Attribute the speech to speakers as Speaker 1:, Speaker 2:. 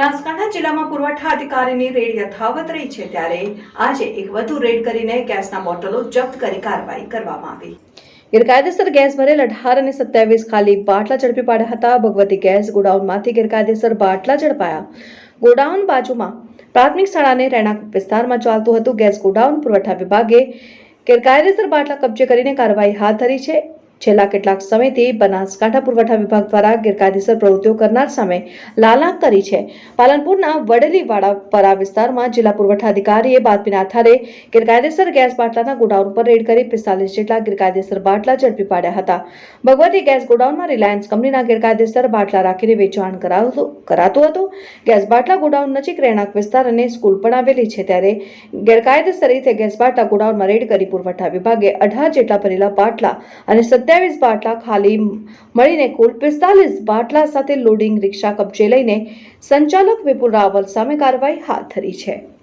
Speaker 1: બનાસકાંઠા જિલ્લામાં પુરવઠા અધિકારીની રેડ યથાવત રહી છે ત્યારે આજે એક વધુ રેડ કરીને ગેસના બોટલો જપ્ત કરી કાર્યવાહી કરવામાં આવી. ગેરકાયદેસર ગેસ ભરેલ અઢાર અને સત્યાવીસ ખાલી બાટલા ઝડપી પાડ્યા હતા. ભગવતી ગેસ ગોડાઉનમાંથી ગેરકાયદેસર બાટલા ઝડપાયા. ગોડાઉન બાજુમાં પ્રાથમિક શાળાને રહેણાંક વિસ્તારમાં ચાલતું હતું. ગેસ ગોડાઉન પુરવઠા વિભાગે ગેરકાયદેસર બાટલા કબજે કરીને કાર્યવાહી હાથ ધરી છે. છેલ્લા કેટલાક સમયથી બનાસકાંઠા પુરવઠા વિભાગ દ્વારા ગેરકાયદેસર પ્રવૃત્તિઓ કરનાર સામે લાલાંક કરી છે. પાલનપુરના વડલીવાડા પરા વિસ્તારમાં જિલ્લા પુરવઠા અધિકારીએ બાતમીના આધારે ગેરકાયદેસર ગેસ બાટલાના ગોડાઉન પર રેડ કરી પિસ્તાલીસ જેટલા ગેરકાયદેસર બાટલા ઝડપી પાડ્યા હતા. ભગવતી ગેસ ગોડાઉનમાં રિલાયન્સ કંપનીના ગેરકાયદેસર બાટલા રાખીને વેચાણ કરાવતું કરાતું હતું. ગેસ બાટલા ગોડાઉન નજીક રહેણાંક વિસ્તાર અને સ્કૂલ પણ આવેલી છે. ત્યારે ગેરકાયદેસર રીતે ગેસ બાટલા ગોડાઉનમાં રેડ કરી પુરવઠા વિભાગે અઢાર જેટલા ભરેલા બાટલા અને સત્યાવીસ બાટલા ખાલી મળીને કુલ પિસ્તાલીસ બાટલા સાથે લોડિંગ રિક્ષા કબજે લઈને સંચાલક વિપુલ રાવલ સામે કાર્યવાહી હાથ ધરી છે.